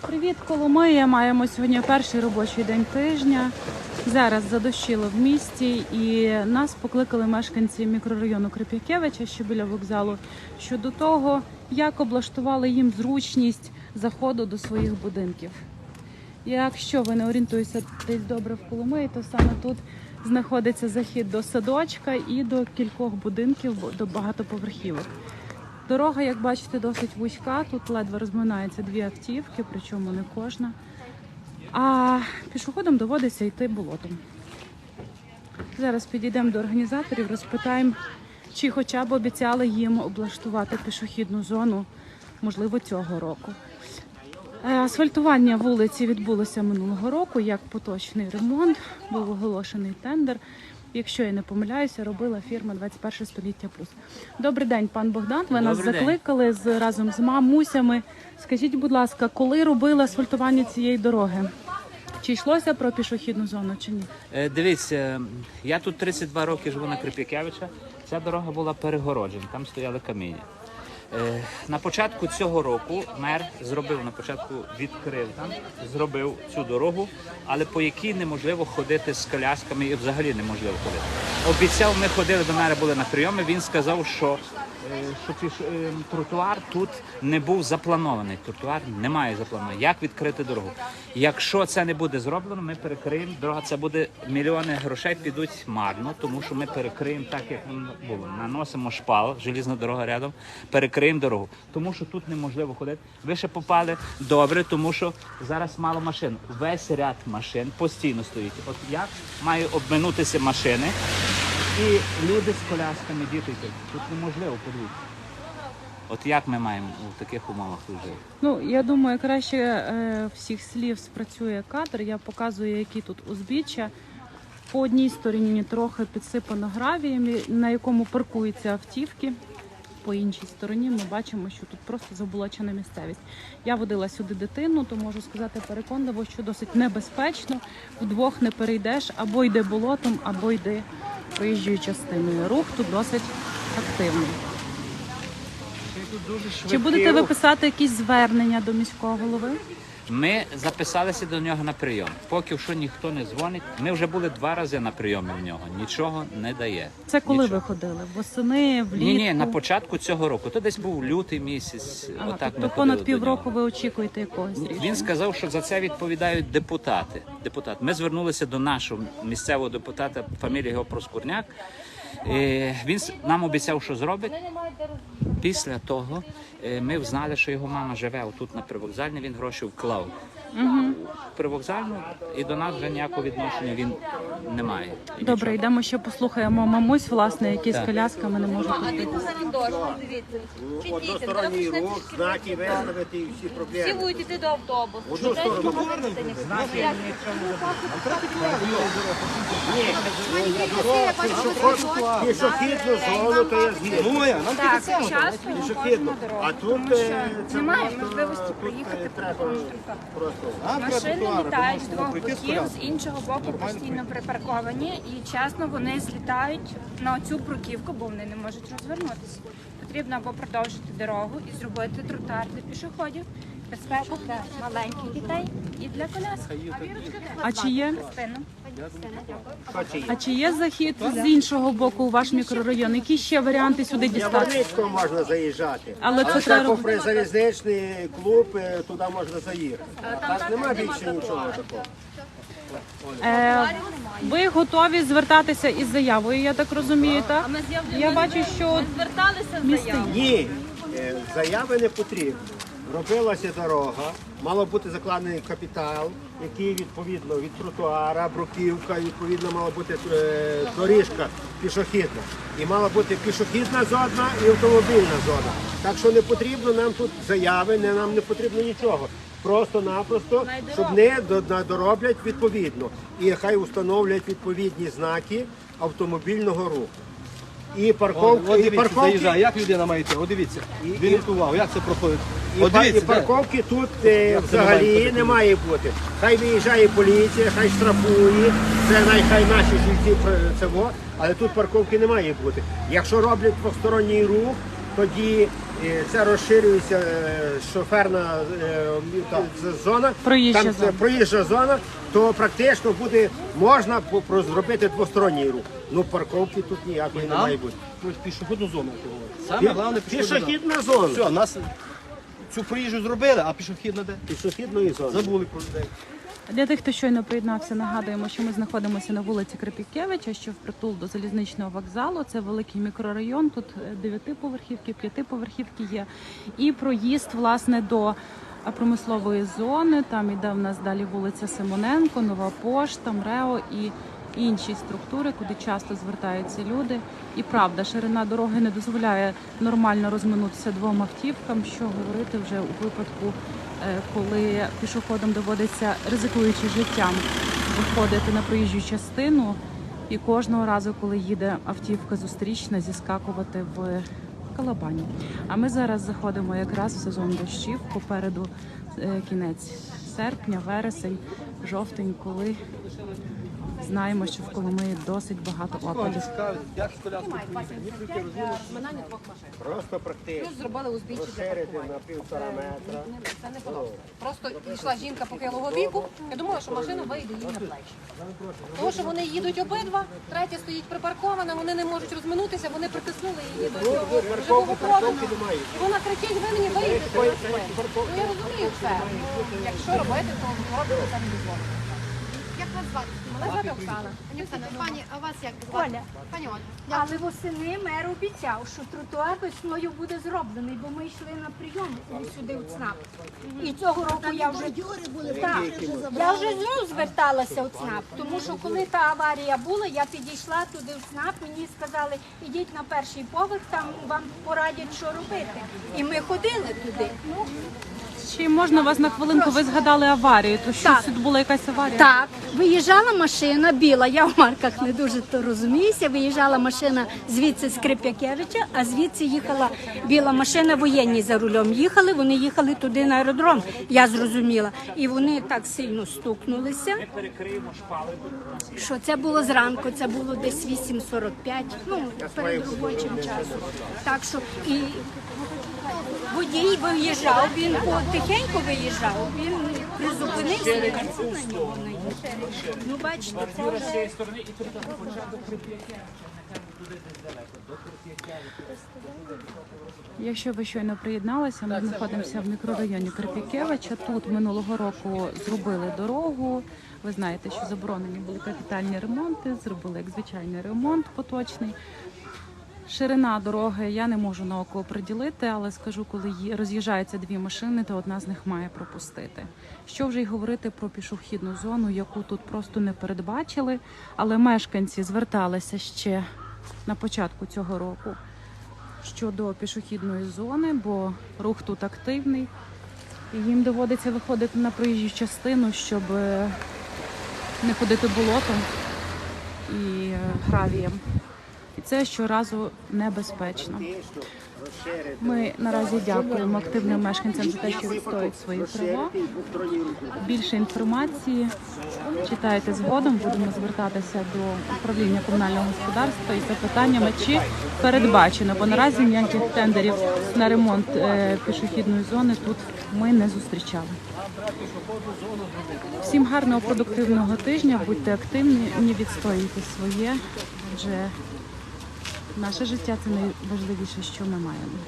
Привіт, Коломия. Маємо сьогодні перший робочий день тижня. Зараз задощило в місті, і нас покликали мешканці мікрорайону Крип'якевича, що біля вокзалу, щодо того, як облаштували їм зручність заходу до своїх будинків. Якщо ви не орієнтуєтеся десь добре в Коломиї, то саме тут знаходиться захід до садочка і до кількох будинків, до багатоповерхівок. Дорога, як бачите, досить вузька. Тут ледве розминаються дві автівки, причому не кожна. А пішоходам доводиться йти болотом. Зараз підійдемо до організаторів, розпитаємо, чи хоча б обіцяли їм облаштувати пішохідну зону, можливо, цього року. Е, Асфальтування вулиці відбулося минулого року як поточний ремонт. Був оголошений тендер. Якщо я не помиляюся, робила фірма 21 століття плюс. Добрий день, пан Богдан. Ви нас Добрий закликали з разом з мамусями. Скажіть, будь ласка, коли робили асфальтування цієї дороги? Чи йшлося про пішохідну зону чи ні? Е, Дивіться, я тут 32 роки живу на Крип'якевича. Ця дорога була перегороджена, там стояли каміння. Е, На початку цього року мер зробив на початку відкрив там, зробив цю дорогу, але по якій неможливо ходити з колясками і взагалі неможливо ходити. Обіцяв, ми ходили до мера, були на прийоми. Він сказав, що, що піш, е, тротуар тут не був запланований. Тротуар немає запланований. Як відкрити дорогу? Якщо це не буде зроблено, ми перекриємо дорога. Це буде мільйони грошей підуть марно, тому що ми перекриємо так, як воно було. Наносимо шпал, желізна дорога рядом, перекриємо дорогу. Тому що тут неможливо ходити. Ви ще попали добре, тому що зараз мало машин. Весь ряд машин постійно стоїть. От як має обминутися машини, і люди з колясками, діти йдуть. Тут неможливо подивитися. От як ми маємо у таких умовах жити? Ну я думаю, краще е, всіх слів спрацює кадр. Я показую, які тут узбіччя. По одній стороні трохи підсипано гравієм, на якому паркуються автівки. По іншій стороні ми бачимо, що тут просто заболочена місцевість. Я водила сюди дитину, то можу сказати переконливо, що досить небезпечно. Вдвох не перейдеш або йде болотом, або йде проїжджою частиною. Рух тут досить активний. Чи будете ви писати якісь звернення до міського голови? Ми записалися до нього на прийом. Поки що ніхто не дзвонить. Ми вже були два рази на прийомі в нього. Нічого не дає. Це коли Нічого. ви ходили? Восени, влітку? Ні, ні, на початку цього року. То десь був лютий місяць. Ага, отак тобто ми понад півроку ви очікуєте якогось рішення? Він сказав, що за це відповідають депутати. Депутат. Ми звернулися до нашого місцевого депутата, фамілія його Проскурняк. Е, Він нам обіцяв, що зробить. Після того е, ми взнали, що його мама живе отут на привокзальні. він гроші вклав. Угу. Привокзальну і до нас вже ніякого відношення він не має. Добре, нічого. йдемо ще послухаємо мамусь, власне, які з Так. колясками не можуть А ходити. він зараз дощ, дивіться. Односторонній треба рух, знаки виставити і всі Всі проблеми. будуть йти до автобусу. Одну Чи сторону. десь можна дитині? Як? Пішохідну зону, то я згідно. Так, часто ми Пішохідну. ходимо дорогу. А тут е, це Немає просто- можливості тут, проїхати е, по треба просто. Машини літають з двох боків, з іншого боку постійно припарковані. І чесно вони злітають на цю бруківку, бо вони не можуть розвернутися. Потрібно або продовжити дорогу і зробити тротуар для пішоходів, безпеку для маленьких дітей і для колясок. А чи є. А чи є захід з іншого боку у ваш мікрорайон? Які ще варіанти сюди дістати? Яворницького можна заїжджати. Але це треба попри залізничний клуб, е, туди можна заїхати. Так нема більше нічого такого. Е, ви готові звертатися із заявою, я так розумію, так? Ми Я бачу, що зверталися з заявою. Ні, е, заяви не потрібно. Робилася дорога, мало бути закладений капітал, який відповідно від тротуара, бруківка, відповідно мала бути е, доріжка пішохідна. І мала бути пішохідна зона і автомобільна зона. Так що не потрібно нам тут заяви, не, нам не потрібно нічого. Просто-напросто, щоб не дороблять відповідно. І хай установлять відповідні знаки автомобільного руху. І парковки, от і дивіться, парковки. заїжджає, як людина має йти? От дивіться, І- він увагу, як це проходить. І, От пар- і дивіться, де? парковки тут е, Як це не взагалі бути? не має бути. Хай виїжджає поліція, хай штрафує, це най- хай наші жильці пр- це во, але тут парковки не має бути. Якщо роблять посторонній рух, тоді е, це розширюється е, шоферна е, зона, Проїжджа там це зона. проїжджа зона, то практично буде можна зробити двосторонній рух. Ну парковки тут ніякої не має бути. пішохідну зону. Саме головне пішохідна. Пішохідна зона. Все, нас цю проїжджу зробили, а пішохідна де? Пішохідної зони. Забули про людей. Для тих, хто щойно приєднався, нагадуємо, що ми знаходимося на вулиці Крипікевича, що впритул до залізничного вокзалу. Це великий мікрорайон. Тут е, дев'ятиповерхівки, п'ятиповерхівки є. І проїзд власне до е, промислової зони. Там іде в нас далі вулиця Симоненко, Нова Пошта, МРЕО і інші структури, куди часто звертаються люди. І правда, ширина дороги не дозволяє нормально розминутися двом автівкам. Що говорити вже у випадку, коли пішоходам доводиться, ризикуючи життям, виходити на проїжджу частину. І кожного разу, коли їде автівка зустрічна, зіскакувати в калабані. А ми зараз заходимо якраз в сезон дощів. Попереду е, кінець серпня, вересень, жовтень, коли знаємо, що в Коломиї досить багато опадів. Просто практично. Плюс зробили узбіччя для паркування. на півтора метра. Це не подобається. Просто йшла жінка похилого віку. Я думала, що машина вийде їй на плечі. Тому що вони їдуть обидва, третя стоїть припаркована, вони не можуть розминутися, вони притиснули її до цього живого проводу. І вона кричить, ви мені виїдете. Ну я розумію це. Ну, Якщо робити, то робити це не дозволено. Як вас звати? Мене звати Оксана. Пані Оксана, пані, а вас як звати? Оля. Пані Оля. Але восени мер обіцяв, що тротуар весною буде зроблений, бо ми йшли на прийом сюди в ЦНАП. І цього року я вже так, я вже знову зверталася в ЦНАП, тому що коли та аварія була, я підійшла туди в ЦНАП, мені сказали, ідіть на перший поверх, там вам порадять, що робити. І ми ходили туди. Чи можна вас на хвилинку? Ви згадали аварію? То що Так. тут була якась аварія? Так, виїжджала машина біла. Я в марках не дуже то розуміюся. Виїжджала машина звідси з Крип'якевича, а звідси їхала біла машина. Воєнні за рулем їхали. Вони їхали туди на аеродром. Я зрозуміла. І вони так сильно стукнулися. Що це було зранку? Це було десь 8.45, ну перед робочим часом. Так що і водій виїжджав, він потихеньку виїжджав, він призупинився і нього. Ну бачите, це вже цієї сторони і тут почав до Якщо ви щойно приєдналися, ми знаходимося в мікрорайоні Карпікевича. Тут минулого року зробили дорогу. Ви знаєте, що заборонені були капітальні ремонти, зробили як звичайний ремонт поточний. Ширина дороги я не можу на око приділити, але скажу, коли роз'їжджаються дві машини, то одна з них має пропустити. Що вже й говорити про пішохідну зону, яку тут просто не передбачили, але мешканці зверталися ще на початку цього року щодо пішохідної зони, бо рух тут активний. І їм доводиться виходити на проїжджу частину, щоб е, не ходити болотом і е, гравієм. І це щоразу небезпечно. Ми наразі дякуємо активним мешканцям за те, що відстоюють свої права. Більше інформації читайте згодом. Будемо звертатися до управління комунального господарства із запитаннями, чи передбачено, бо наразі ніяких тендерів на ремонт е, пішохідної зони тут ми не зустрічали. Всім гарного продуктивного тижня, будьте активні, не відстоюйте своє, адже наше життя це найважливіше, що ми маємо.